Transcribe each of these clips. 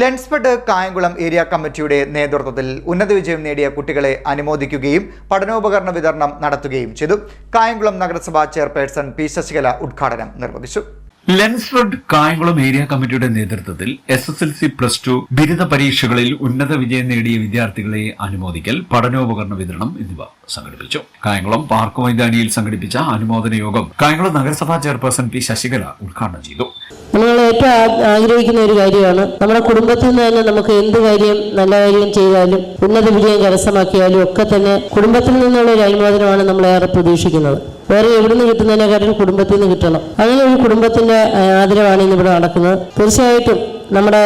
Lensfed Kayamkulam area കമ്മിറ്റിയുടെ നേതൃത്വത്തിൽ ഉന്നത വിജയം നേടിയ കുട്ടികളെ അനുമോദിക്കുകയും പഠനോപകരണ വിതരണം നടത്തുകയും ചെയ്തു. കായംകുളം നഗരസഭാ ചെയർപേഴ്സൺ പി ശശികല ഉദ്ഘാടനം നിർവഹിച്ചു. ലെൻസ്ഫെഡ് കായംകുളം ഏരിയ കമ്മിറ്റിയുടെ നേതൃത്വത്തിൽ S S L C plus two ബിരുദ പരീക്ഷകളിൽ ഉന്നത വിജയം നേടിയ വിദ്യാർത്ഥികളെ അനുമോദിക്കൽ പഠനോപകരണ വിതരണം എന്നിവ സംഘടിപ്പിച്ചു. കായംകുളം പാർക്ക് മൈതാനിയിൽ സംഘടിപ്പിച്ച അനുമോദന യോഗം കായംകുളം നഗരസഭാ ചെയർപേഴ്സൺ പി ശശികല ഉദ്ഘാടനം ചെയ്തു. നമ്മൾ ഏറ്റവും ആഗ്രഹിക്കുന്ന ഒരു കാര്യമാണ്. നമ്മുടെ കുടുംബത്തിൽ നിന്ന് തന്നെ നമുക്ക് എന്ത് കാര്യം നല്ല കാര്യം ചെയ്താലും ഉന്നത വിജയം കരസ്ഥമാക്കിയാലും ഒക്കെ തന്നെ കുടുംബത്തിൽ നിന്നുള്ള ഒരു അനുമോദനമാണ് നമ്മൾ ഏറെ പ്രതീക്ഷിക്കുന്നത്. വേറെ എവിടുന്ന് കിട്ടുന്നതിനെക്കാട്ടിലും കുടുംബത്തിൽ നിന്ന് കിട്ടണം. അങ്ങനെ ഒരു കുടുംബത്തിന്റെ ആദരവാണ് ഇന്നിവിടെ നടക്കുന്നത്. തീർച്ചയായിട്ടും നമ്മുടെ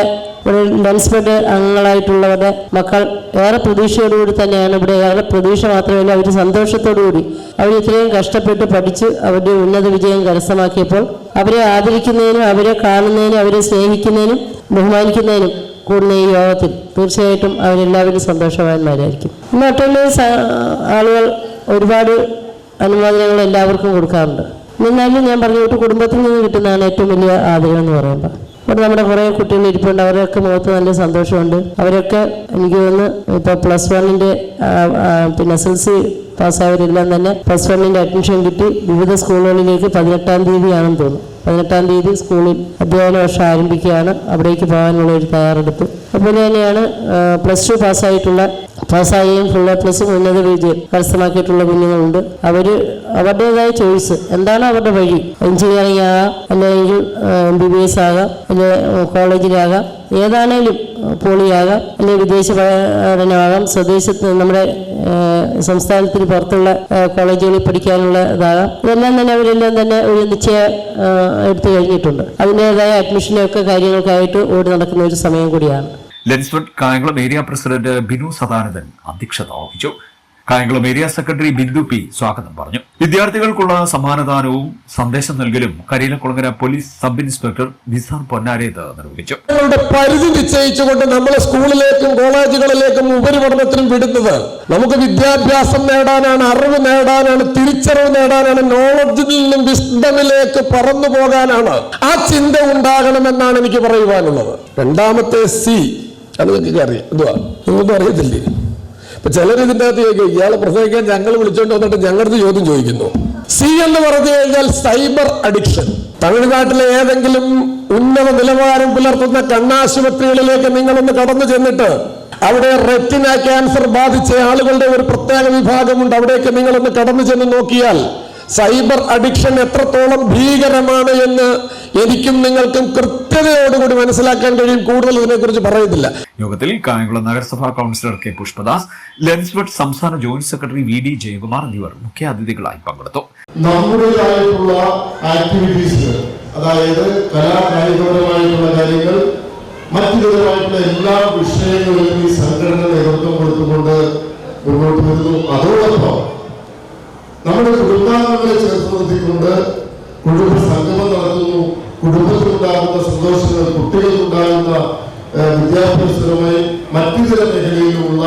ഒരു ലെൻസ്ബെഡ് അംഗങ്ങളായിട്ടുള്ളവരുടെ മക്കൾ ഏറെ പ്രതീക്ഷയോടുകൂടി തന്നെയാണ് ഇവിടെ ഏറെ പ്രതീക്ഷ മാത്രമല്ല അവർ സന്തോഷത്തോടുകൂടി. അവർ ഇത്രയും കഷ്ടപ്പെട്ട് പഠിച്ച് അവരുടെ ഉന്നത വിജയം കരസ്ഥമാക്കിയപ്പോൾ അവരെ ആദരിക്കുന്നതിനും അവരെ കാണുന്നതിനും അവരെ സ്നേഹിക്കുന്നതിനും ബഹുമാനിക്കുന്നതിനും കൂടുന്ന ഈ യോഗത്തിൽ തീർച്ചയായിട്ടും അവരെല്ലാവരും സന്തോഷവാന്മാരായിരിക്കും. സ- ആളുകൾ ഒരുപാട് അനുമോദനങ്ങൾ എല്ലാവർക്കും കൊടുക്കാറുണ്ട്. എന്നാലും ഞാൻ പറഞ്ഞു കുടുംബത്തിൽ നിന്ന് കിട്ടുന്നതാണ് ഏറ്റവും വലിയ ആദരം എന്ന് പറയുമ്പോൾ. ഇവിടെ നമ്മുടെ കുറെ കുട്ടികൾ ഇരിപ്പുണ്ട്. അവരൊക്കെ മുഖത്ത് നല്ല സന്തോഷമുണ്ട്. അവരൊക്കെ എനിക്ക് തോന്നുന്നു ഇപ്പോൾ പ്ലസ് വണ്ണിന്റെ പിന്നെ എസ് എൽ സി പാസ്സായവരെല്ലാം തന്നെ പ്ലസ് വണ്ണിന്റെ അഡ്മിഷൻ കിട്ടി. വിവിധ സ്കൂളുകളിലേക്ക് പതിനെട്ടാം തീയതിയാണെന്ന് തോന്നുന്നു. പതിനെട്ടാം തീയതി സ്കൂളിൽ അധ്യയന വർഷം ആരംഭിക്കുകയാണ്. അവിടേക്ക് പോകാനുള്ള ഒരു തയ്യാറെടുപ്പ്. അതുപോലെ തന്നെയാണ് പ്ലസ് ടു പാസ്സായിട്ടുള്ള പാസ്സായും ഫുൾ എ പ്ലസും ഉന്നത വിജയം കരസ്ഥമാക്കിയിട്ടുള്ള കുഞ്ഞുങ്ങളുണ്ട്. അവർ അവരുടേതായ ചോയ്സ് എന്താണ് അവരുടെ വഴി? എഞ്ചിനീയറിംഗ് ആകാം അല്ലെങ്കിൽ എം ബി ബി എസ് ആകാം അല്ലെങ്കിൽ കോളേജിലാകാം ഏതാണേലും പോളിയാകാം അല്ലെങ്കിൽ വിദേശ പഠനമാകാം സ്വദേശത്ത് നമ്മുടെ സംസ്ഥാനത്തിന് പുറത്തുള്ള കോളേജുകളിൽ പഠിക്കാനുള്ള ഇതാകാം. ഇതെല്ലാം തന്നെ അവരെല്ലാം തന്നെ ഒരു നിശ്ചയ എടുത്തു കഴിഞ്ഞിട്ടുണ്ട്. അതിന്റെതായ അഡ്മിഷനൊക്കെ കാര്യങ്ങൾക്കായിട്ട് ഓടി നടക്കുന്ന ഒരു സമയം കൂടിയാണ്. ലെൻസ്ഫെഡ് കായംകുളം ഏരിയ പ്രസിഡന്റ് ബിനു സദാനന്ദൻ അധ്യക്ഷത വഹിച്ചു. Kayamkulam area secretary Bindu P സ്വാഗതം പറഞ്ഞു. വിദ്യാർത്ഥികൾക്കുള്ള സമ്മാനദാനവും സന്ദേശം നൽകലും Kariyilakulangara police sub inspector Nisar Ponnareth നിർവഹിച്ചു. പരിധി നിശ്ചയിച്ചുകൊണ്ട് നമ്മളെ സ്കൂളിലേക്കും കോളേജുകളിലേക്കും ഉപരിപഠനത്തിനും വിടുന്നത് നമുക്ക് വിദ്യാഭ്യാസം നേടാനാണ് അറിവ് നേടാനാണ് തിരിച്ചറിവ് നേടാനാണ് നോളജിൽ നിന്നും വിസ്ഡമിലേക്ക് പറന്നു പോകാനാണ് ആ ചിന്ത ഉണ്ടാകണമെന്നാണ് എനിക്ക് പറയുവാനുള്ളത്. രണ്ടാമത്തെ സി അത് നിങ്ങൾക്ക് അറിയാം. എന്തുവാ? നിങ്ങൾക്കൊന്നും അറിയത്തില്ലേ? ഇപ്പൊ ചിലർ ഇതിന്റെ അകത്ത് ചോദിക്കും ഇയാളെ പ്രസംഗിക്കാൻ ഞങ്ങൾ വിളിച്ചോണ്ട് വന്നിട്ട് ഞങ്ങളുടെ ചോദ്യം ചോദിക്കുന്നു. സി എന്ന് പറഞ്ഞു കഴിഞ്ഞാൽ സൈബർ അഡിക്ഷൻ. തമിഴ്നാട്ടിലെ ഏതെങ്കിലും ഉന്നത നിലവാരം പുലർത്തുന്ന കണ്ണാശുപത്രികളിലേക്ക് നിങ്ങളൊന്ന് കടന്നു ചെന്നിട്ട് അവിടെ റെറ്റിന ക്യാൻസർ ബാധിച്ച ആളുകളുടെ ഒരു പ്രത്യേക വിഭാഗമുണ്ട്. അവിടേക്ക് നിങ്ങളൊന്ന് കടന്നു ചെന്ന് നോക്കിയാൽ സൈബർ അഡിക്ഷൻ എത്രത്തോളം ഭീകരമാണ് എന്ന് എനിക്കും നിങ്ങൾക്കും കൃത്യതയോടുകൂടി മനസ്സിലാക്കാൻ കഴിയും. കൂടുതൽ ഇതിനെക്കുറിച്ച് പറയുന്നില്ല യോഗത്തിൽ കായംകുളം നഗരസഭാ കൗൺസിലർ കെ പുഷ്പദാസ് ലെൻസ്ബർട്ട് സംസ്ഥാന joint secretary V D Jayakumar എന്നിവർ മുഖ്യാതിഥികളായി പങ്കെടുത്തു. നമ്മുടേതായിട്ടുള്ള ആക്ടിവിറ്റീസ് അതായത് കലാകായികപരമായിട്ടുള്ള കാര്യങ്ങൾ മറ്റു വിധമായിട്ടുള്ള എല്ലാ വിഷയങ്ങളിലും ഈ സംഘടന നേതൃത്വം കൊടുത്തുകൊണ്ട് മുന്നോട്ട് വരുന്നു. അതോടൊപ്പം നമ്മുടെ കുടുംബാംഗങ്ങളെ ചേർത്ത് നിർത്തിക്കൊണ്ട് കുടുംബ സംഗമം നടത്തുന്നു. കുടുംബത്തിലുണ്ടാകുന്ന സന്തോഷങ്ങൾ കുട്ടികൾക്കുണ്ടാകുന്ന വിദ്യാഭ്യാസപരമായി മറ്റു ചില മേഖലയിലുമുള്ള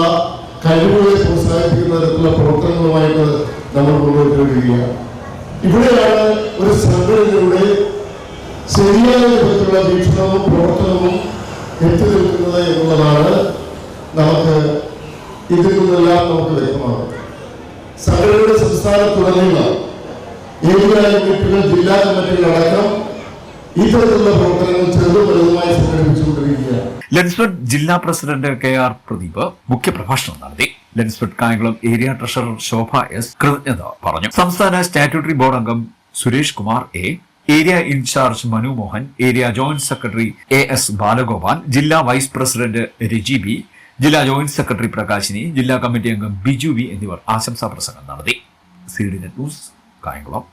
കഴിവുകളെ പ്രോത്സാഹിപ്പിക്കുന്ന തരത്തിലുള്ള പ്രവർത്തനങ്ങളുമായിട്ട് നമ്മൾ മുന്നോട്ട് വരികയാണ് ഇവിടെയാണ് ഒരു സംഘടനയുടെ ശരിയായ വിധത്തിലുള്ള വീക്ഷണവും പ്രവർത്തനവും എത്തി നിൽക്കുന്നത് എന്നുള്ളതാണ് നമുക്ക് ഇതിൽ നിന്നെല്ലാം നമുക്ക് വ്യക്തമാകും സംഘടനയുടെ സംസ്ഥാനത്തുടനീളം ഏരിയ യൂണിറ്റുകൾ ജില്ലാ കമ്മിറ്റികൾ അടക്കം ഇത്തരത്തിലുള്ള പ്രവർത്തനങ്ങൾ ചെറുതും വലുതുമായി സംഘടിപ്പിച്ചുകൊണ്ടിരിക്കുകയാണ്. ലെൻസ്ഫെഡ് ജില്ലാ പ്രസിഡന്റ് കെ ആർ പ്രദീപ് മുഖ്യപ്രഭാഷണം നടത്തി. Lensfed Kayamkulam area treasurer Shobha S കൃതജ്ഞത പറഞ്ഞു. സംസ്ഥാന സ്റ്റാറ്റ്യൂട്ടറി ബോർഡ് അംഗം Suresh Kumar A area incharge Manu Mohan area joint secretary A S Balagopal ജില്ലാ വൈസ് പ്രസിഡന്റ് രജി ബി ജില്ലാ ജോയിന്റ് സെക്രട്ടറി പ്രകാശിനി ജില്ലാ കമ്മിറ്റി അംഗം ബിജു വി എന്നിവർ ആശംസാ പ്രസംഗം നടത്തി. C D net news Kayamkulam.